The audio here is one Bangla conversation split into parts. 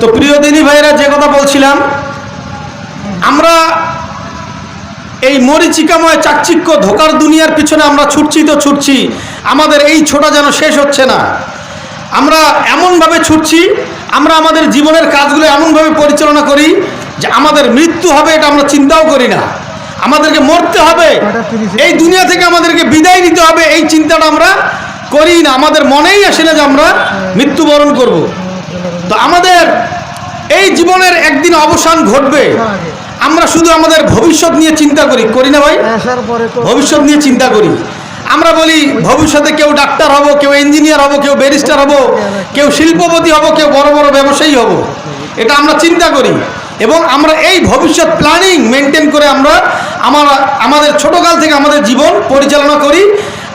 তো প্রিয় দিনী ভাইরা যে কথা বলছিলাম আমরা এই মরিচিকাময় চাকচিক্য ধোকার দুনিয়ার পিছনে আমরা ছুটছি তো ছুটছি আমাদের এই ছোটা যেন শেষ হচ্ছে না। আমরা এমনভাবে ছুটছি আমরা আমাদের জীবনের কাজগুলো এমনভাবে পরিচালনা করি যে আমাদের মৃত্যু হবে এটা আমরা চিন্তাও করি না। আমাদেরকে মরতে হবে এই দুনিয়া থেকে আমাদেরকে বিদায় নিতে হবে এই চিন্তাটা আমরা করি না। আমাদের মনেই আসে না যে আমরা মৃত্যুবরণ করব। জীবনের একদিন অবসান ঘটবে। আমরা শুধু আমাদের ভবিষ্যৎ নিয়ে চিন্তা করি করি না ভাই? তো। ভবিষ্যৎ নিয়ে চিন্তা করি। আমরা বলি ভবিষ্যতে কেউ ডাক্তার হব কেউ ইঞ্জিনিয়ার হব কেউ ব্যারিস্টার হব কেউ শিল্পপতি হব কেউ বড় বড় ব্যবসায়ী হব। এটা আমরা চিন্তা করি। এবং আমরা এই ভবিষ্যৎ প্ল্যানিং মেনটেন করে আমরা আমার আমাদের ছোটকাল থেকে আমাদের জীবন পরিচালনা করি।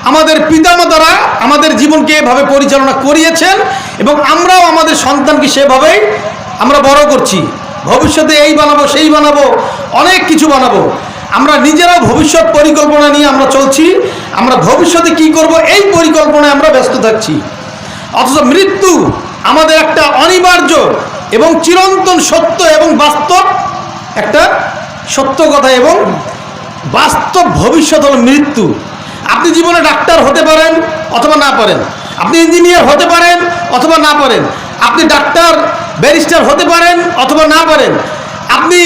আমাদের পিতামাতারা আমাদের জীবনকে এভাবে পরিচালনা করিয়েছেন এবং আমরাও আমাদের সন্তানকে সেভাবেই আমরা বড় করছি। ভবিষ্যতে এই বানাবো, সেই বানাবো, অনেক কিছু বানাবো। আমরা নিজেরাও ভবিষ্যৎ পরিকল্পনা নিয়ে আমরা চলছি। আমরা ভবিষ্যতে কি করব এই পরিকল্পনায় আমরা ব্যস্ত থাকছি। অথচ মৃত্যু আমাদের একটা অনিবার্য এবং চিরন্তন সত্য এবং বাস্তব একটা সত্য কথা এবং বাস্তব ভবিষ্যৎ হলো মৃত্যু। আপনি জীবনে ডাক্তার হতে পারেন অথবা না পারেন। আপনি ইঞ্জিনিয়ার হতে পারেন অথবা না পারেন। আপনি ডাক্তার ব্যারিস্টার হতে পারেন অথবা না পারেন, আপনি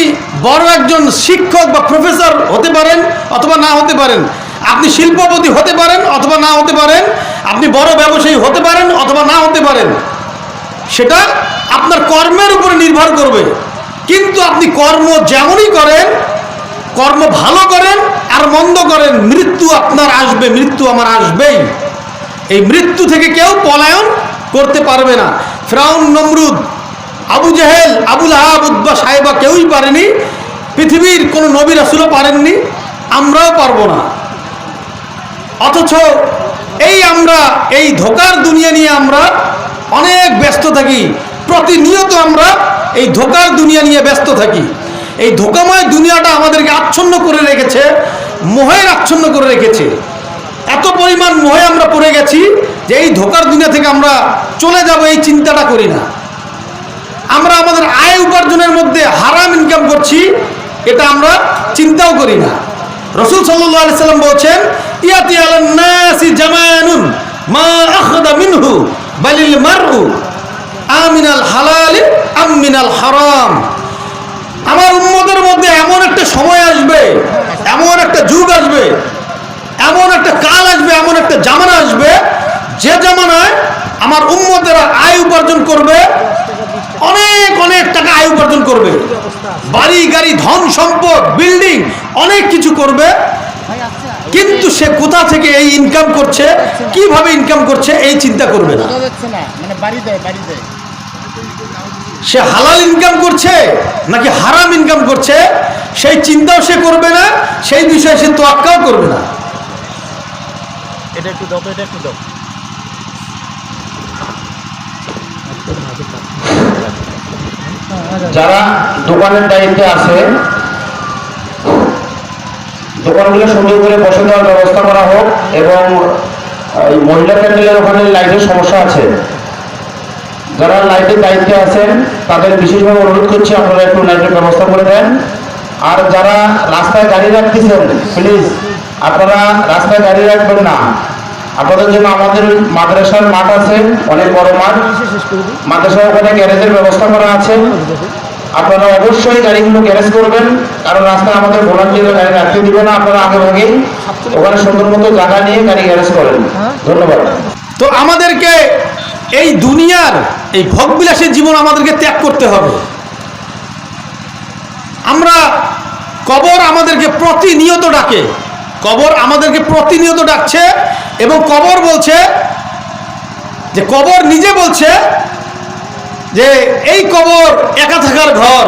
বড় একজন শিক্ষক বা প্রফেসর হতে পারেন অথবা না হতে পারেন, আপনি শিল্পপতি হতে পারেন অথবা না হতে পারেন, আপনি বড় ব্যবসায়ী হতে পারেন অথবা না হতে পারেন, সেটা আপনার কর্মের উপরে নির্ভর করবে। কিন্তু আপনি কর্ম যেমনই করেন, কর্ম ভালো করেন আর মন্দ করেন, মৃত্যু আপনার আসবে, মৃত্যু আমার আসবেই। এই মৃত্যু থেকে কেউ পলায়ন করতে পারবে না। ফ্রাউন, নমরুদ আবু জাহেল, আবুল আহাব উদ্বা সাহেবা কেউই পারেনি। পৃথিবীর কোনো নবী রাসুলও পারেননি। আমরাও পারব না। অথচ এই আমরা, এই ধোকার দুনিয়া নিয়ে আমরা অনেক ব্যস্ত থাকি। প্রতিনিয়ত আমরা এই ধোকার দুনিয়া নিয়ে ব্যস্ত থাকি। এই ধোকাময় দুনিয়াটা আমাদেরকে আচ্ছন্ন করে রেখেছে, মোহের আচ্ছন্ন করে রেখেছে। এত পরিমাণ মোহে আমরা পড়ে গেছি যে এই ধোকার দুনিয়া থেকে আমরা চলে যাব, এই চিন্তাটা করি না। আমরা আমাদের আয় উপার্জনের মধ্যে হারাম ইনকাম করছি, এটা আমরা চিন্তাও করি না। রসুল সাল্লাল্লাহু আলাইহি সাল্লাম বলছেন, ইয়াতি আলান নাসি জামানুন মা আখদা মিনহু বালিল মারউ আমিনাল হালাল আম মিনাল হারাম। আমার উম্মতের মধ্যে এমন একটা সময় আসবে, এমন একটা যুগ আসবে, এমন একটা কাল আসবে, এমন একটা জামানা আসবে, যে জামানায় আমার উম্মতেরা আয় উপার্জন করবে অনেক অনেক টাকা আয় উপার্জন করবে বাড়ি গাড়ি ধন সম্পদ বিল্ডিং অনেক কিছু করবে। কিন্তু সে কোথা থেকে এই ইনকাম করছে কীভাবে ইনকাম করছে এই চিন্তা করবে না। মানে সে হালাল ইনকাম করছে নাকি হারাম ইনকাম করছে সেই চিন্তাও সে করবে না সেই বিষয়ে সে তোয়াক্কাও করবে না। এটা একটু দাও এটা একটু দাও। যারা দোকানের দায়িত্বে আছে, দোকানগুলো সুন্দর করে বসে দেওয়ার ব্যবস্থা করা হোক এবং এই মহিলা প্যান্ডেলের ওখানে লাইটের সমস্যা আছে। যারা লাইটের দায়িত্বে আছেন, তাদের বিশেষভাবে অনুরোধ করছি আপনারা একটু লাইটের ব্যবস্থা করে দেন। আর যারা রাস্তায় গাড়ি রাখতেছেন প্লিজ আপনারা রাস্তায় গাড়ি রাখবেন না। আপনাদের জন্য আমাদের মাদ্রাসার মাঠ আছে, অনেক বড় মাঠ। মাদ্রাসার ওখানে গ্যারেজের ব্যবস্থা করা আছে। আপনারা অবশ্যই গাড়িগুলো গ্যারেজ করবেন, কারণ রাস্তায় আমাদের ভলান্টিয়ার গাড়ি রাখতে দিবে না আপনারা আগে ভাগে ওখানে সুন্দর মতো জায়গা নিয়ে গাড়ি গ্যারেজ করেন। ধন্যবাদ। তো আমাদেরকে এই দুনিয়ার এই ভোগবিলাসের জীবন আমাদেরকে ত্যাগ করতে হবে। আমরা কবর আমাদেরকে প্রতিনিয়ত ডাকে। কবর আমাদেরকে প্রতিনিয়ত ডাকছে এবং কবর বলছে যে কবর নিজে বলছে যে এই কবর একা থাকার ঘর।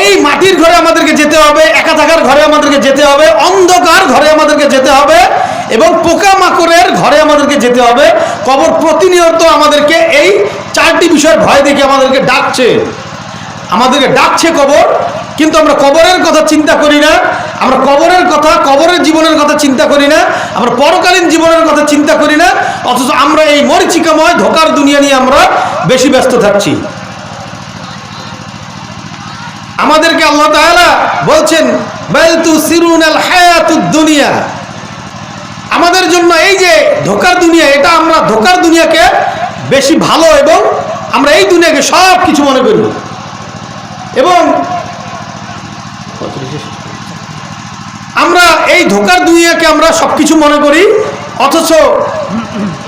এই মাটির ঘরে আমাদেরকে যেতে হবে, একা থাকার ঘরে আমাদেরকে যেতে হবে, অন্ধকার ঘরে আমাদেরকে যেতে হবে এবং পোকামাকড়ের ঘরে আমাদেরকে যেতে হবে। কবর প্রতিনিয়ত আমাদেরকে এই চারটি বিষয়ের ভয় দেখে আমাদেরকে ডাকছে। আমাদেরকে ডাকছে কবর, কিন্তু আমরা কবরের কথা চিন্তা করি না, আমরা কবরের কথা, কবরের জীবনের কথা চিন্তা করি না, আমরা পরকালীন জীবনের কথা চিন্তা করি না, অথচ আমরা এই মরিচিকাময়, ধোকার দুনিয়া নিয়ে আমরা বেশি ব্যস্ত থাকছি। আমাদেরকে আল্লাহ তাআলা বলছেন দুনিয়া। আমাদের জন্য এই যে ধোকার দুনিয়া, এটা আমরা ধোকার দুনিয়াকে বেশি ভালো এবং আমরা এই দুনিয়াকে সব কিছু মনে করি। এবং আমরা এই ধোকার দুনিয়াকে আমরা সব কিছু মনে করি, অথচ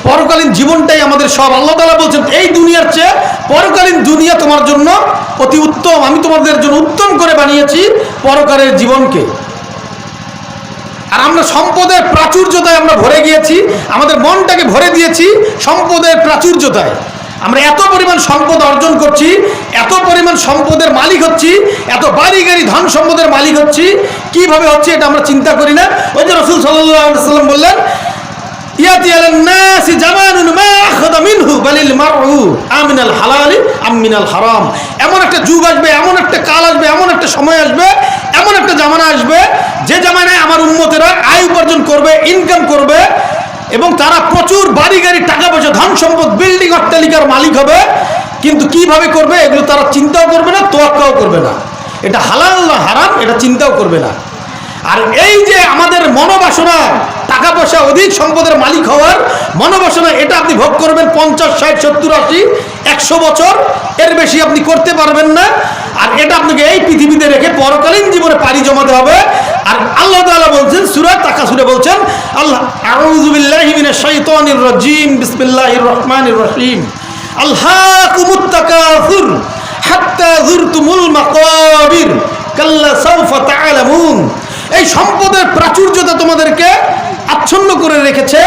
পরকালীন জীবনটাই আমাদের সব। আল্লাহ তালা বলছেন, এই দুনিয়ার চেয়ে পরকালীন দুনিয়া তোমার জন্য অতি উত্তম। আমি তোমাদের জন্য উত্তম করে বানিয়েছি পরকালের জীবনকে। আর আমরা সম্পদের প্রাচুর্যতায় আমরা ভরে গিয়েছি, আমাদের মনটাকে ভরে দিয়েছি সম্পদের প্রাচুর্যতায়। আমরা এত পরিমাণ সম্পদ অর্জন করছি, এত পরিমাণ সম্পদের মালিক হচ্ছি, এত বাড়ি গাড়ি ধন সম্পদের মালিক হচ্ছি, কীভাবে হচ্ছে এটা আমরা চিন্তা করি না? ওই যে রসুল সাল্লাম বললেন এমন একটা যুগ আসবে, এমন একটা কাল আসবে, এমন একটা সময় আসবে, এমন একটা জামানা আসবে, যে জামানায় আমার উম্মতেরা আয় উপার্জন করবে ইনকাম করবে এবং তারা প্রচুর বাড়ি গাড়ি, টাকা পয়সা, ধন সম্পদ বিল্ডিং অট্টালিকার মালিক হবে। কিন্তু কীভাবে করবে, এগুলো তারা চিন্তাও করবে না, তোয়াক্কাও করবে না। এটা হালাল না হারাম, এটা চিন্তাও করবে না। আর এই যে আমাদের মনোবাসনা, টাকা পয়সা, অধিক সম্পদের মালিক হওয়ার মনোবাসনা, এটা আপনি ভোগ করবেন পঞ্চাশ, ষাট, সত্তর, আশি, একশো বছর। এর বেশি আপনি করতে পারবেন না। আর এটা আপনাকে এই পৃথিবীতে রেখে পরকালীন জীবনে পাড়ি জমাতে হবে। আর আল্লাহ তাআলা বলছেন, সুরা তাকা সুরে বলছেন, আল্লাহ আউযুবিল্লাহি মিনাশ শাইতানির রাজিম, বিসমিল্লাহির রহমানির রহিম। আল্লাহকুমুত তাকাসুর হাত্তা যুরতুমুল মাকাবির, কাল্লা সাউফা তাআলামুন। এই সম্পদের প্রাচুর্যতা তোমাদেরকে আচ্ছন্ন করে রেখেছে,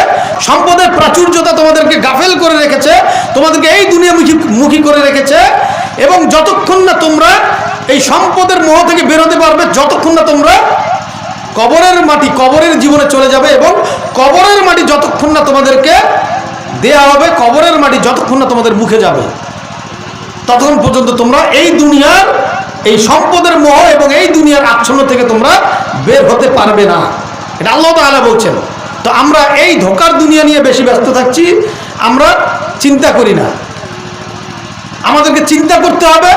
সম্পদের প্রাচুর্যতা তোমাদেরকে গাফেল করে রেখেছে, তোমাদেরকে এই দুনিয়ামুখী মুখী করে রেখেছে, এবং যতক্ষণ না তোমরা এই সম্পদের মোহ থেকে বেরোতে পারবে, যতক্ষণ না তোমরা কবরের মাটি কবরের জীবনে চলে যাবে এবং কবরের মাটি যতক্ষণ না তোমাদেরকে দেয়া হবে, কবরের মাটি যতক্ষণ না তোমাদের মুখে যাবে, ততক্ষণ পর্যন্ত তোমরা এই দুনিয়ার, এই সম্পদের মোহ এবং এই দুনিয়ার আচ্ছন্ন থেকে তোমরা বের হতে পারবে না। এটা আল্লাহ তাআলা বলছেন। তো আমরা এই ধোকার দুনিয়া নিয়ে বেশি ব্যস্ত থাকছি, আমরা চিন্তা করি না। আমাদেরকে চিন্তা করতে হবে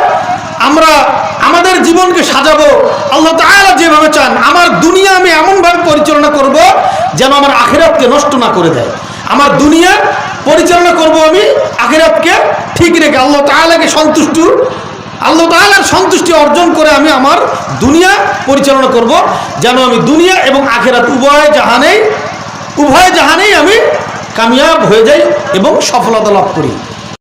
আমরা আমাদের জীবনকে সাজাবো। আল্লাহ তাআলা যেভাবে চান, আমার দুনিয়া আমি এমনভাবে পরিচালনা করব যেন আমার আখেরাতকে নষ্ট না করে দেয়। আমার দুনিয়া পরিচালনা করব আমি আখেরাতকে ঠিক রেখে। আল্লাহ তাআলাকে সন্তুষ্ট, আল্লাহ তাআলার সন্তুষ্টি অর্জন করে আমি আমার দুনিয়া পরিচালনা করব যেন আমি দুনিয়া এবং আখেরাত উভয় জাহানেই উভয় জাহানেই আমি কামিয়াব হয়ে যাই এবং সফলতা লাভ করি।